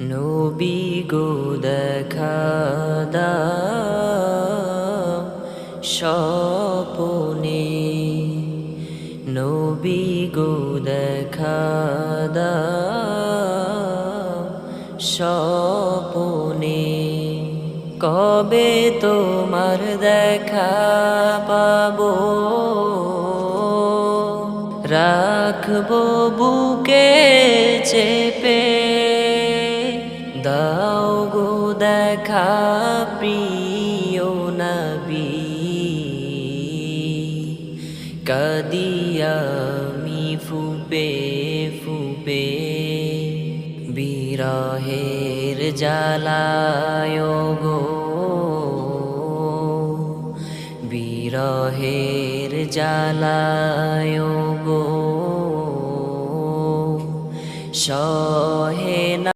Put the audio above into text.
নবী গো দেখা দাও স্বপনে। নবী গো দেখা দাও স্বপনে। কবে তোমার দেখা পাবো? রাখব বুকে চেপে দেখা প্রিয় নবী। কাদিয়ামি ফুপে ফুপে বিরহের জালায় গো। বিরহের জালায় গো। সহে